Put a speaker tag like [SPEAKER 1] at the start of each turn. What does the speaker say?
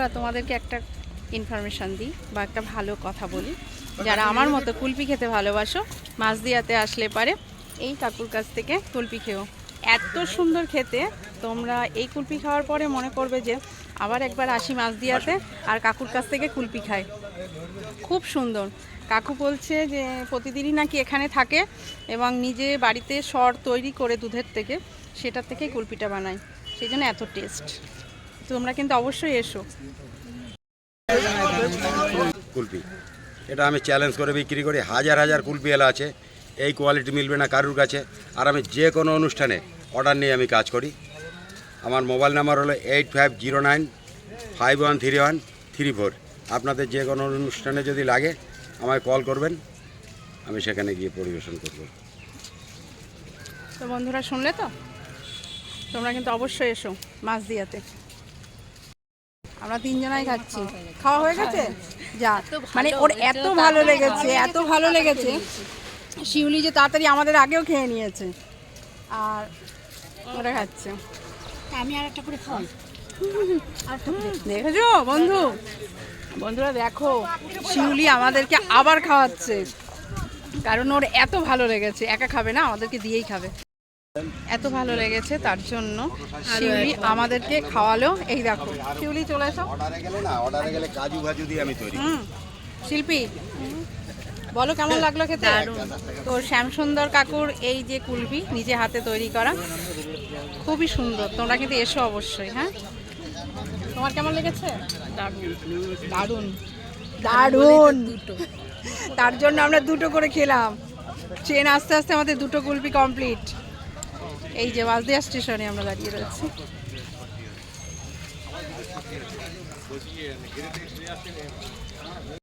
[SPEAKER 1] বন্ধুরা তোমাদেরকে একটা ইনফরমেশান দিই বা একটা ভালো কথা বলি। যারা আমার মতো কুলপি খেতে ভালোবাসো মাছ দিয়াতে আসলে পারে। এই কাকুর কাছ থেকে কুলপি খেও। এত সুন্দর খেতে তোমরা এই কুলপি খাওয়ার পরে মনে করবে যে আবার একবার আসি মাছ দিয়াতে আর কাকুর কাছ থেকে কুলপি খাই। খুব সুন্দর। কাকু বলছে যে প্রতিদিনই নাকি এখানে থাকে এবং নিজে বাড়িতে সর তৈরি করে দুধের থেকে সেটার থেকেই কুলপিটা বানায়। সেই জন্য এত টেস্ট তোমরা কিন্তু অবশ্যই এসো।
[SPEAKER 2] কুলপি এটা আমি চ্যালেঞ্জ করে বিক্রি করি। হাজার হাজার কুলপি এলা আছে। এই কোয়ালিটি মিলবে না কারুর কাছে। আর আমি যে কোনো অনুষ্ঠানে অর্ডার নিয়ে আমি কাজ করি। আমার মোবাইল নাম্বার হলো eight five zero nine five one three one three four আপনাদের যে কোনো অনুষ্ঠানে যদি লাগে আমায় কল করবেন। আমি সেখানে গিয়ে পরিবেশন করব।
[SPEAKER 1] তো বন্ধুরা শুনলে তো? তোমরা কিন্তু অবশ্যই এসো মাছ দিয়াতে। আমরা তিনজনাই খাচ্ছি। খাওয়া হয়ে গেছে? যা মানে ওর এত ভালো লেগেছে এত ভালো লেগেছে। শিউলি যে তাড়াতাড়ি আমাদের আগেও খেয়ে নিয়েছে। আর ওরা খাচ্ছে।
[SPEAKER 3] আমি আর একটা করে খাওয়াই
[SPEAKER 1] দেখেছ বন্ধু? বন্ধুরা দেখো শিউলি আমাদেরকে আবার খাওয়াচ্ছে। কারণ ওর এত ভালো লেগেছে। একা খাবে না আমাদেরকে দিয়েই খাবে। এত ভালো লেগেছে তার জন্য। শিউলি আমাদেরকে খাওয়ালো। এই দেখো শিউলি চলে এসো।
[SPEAKER 2] অর্ডারে গেলে না অর্ডারে গেলে কাজু ভাজু দিয়ে আমি তৈরি
[SPEAKER 1] হুম শিল্পী বলো কেমন লাগল খেতে? তো শ্যামসুন্দর কাকুর এই যে কুলবি নিজে হাতে তৈরি করা খুবই সুন্দর। তোমরা কিন্তু এসো অবশ্যই হ্যাঁ? তোমার কেমন লেগেছে? দারুণ। দারুণ। তার জন্য আমরা দুটো করে খেলাম। ট্রেন আস্তে আস্তে আমাদের দুটো কুলপি কমপ্লিট এই যে বাসদিয়া স্টেশনে আমরা দাঁড়িয়ে রয়েছি।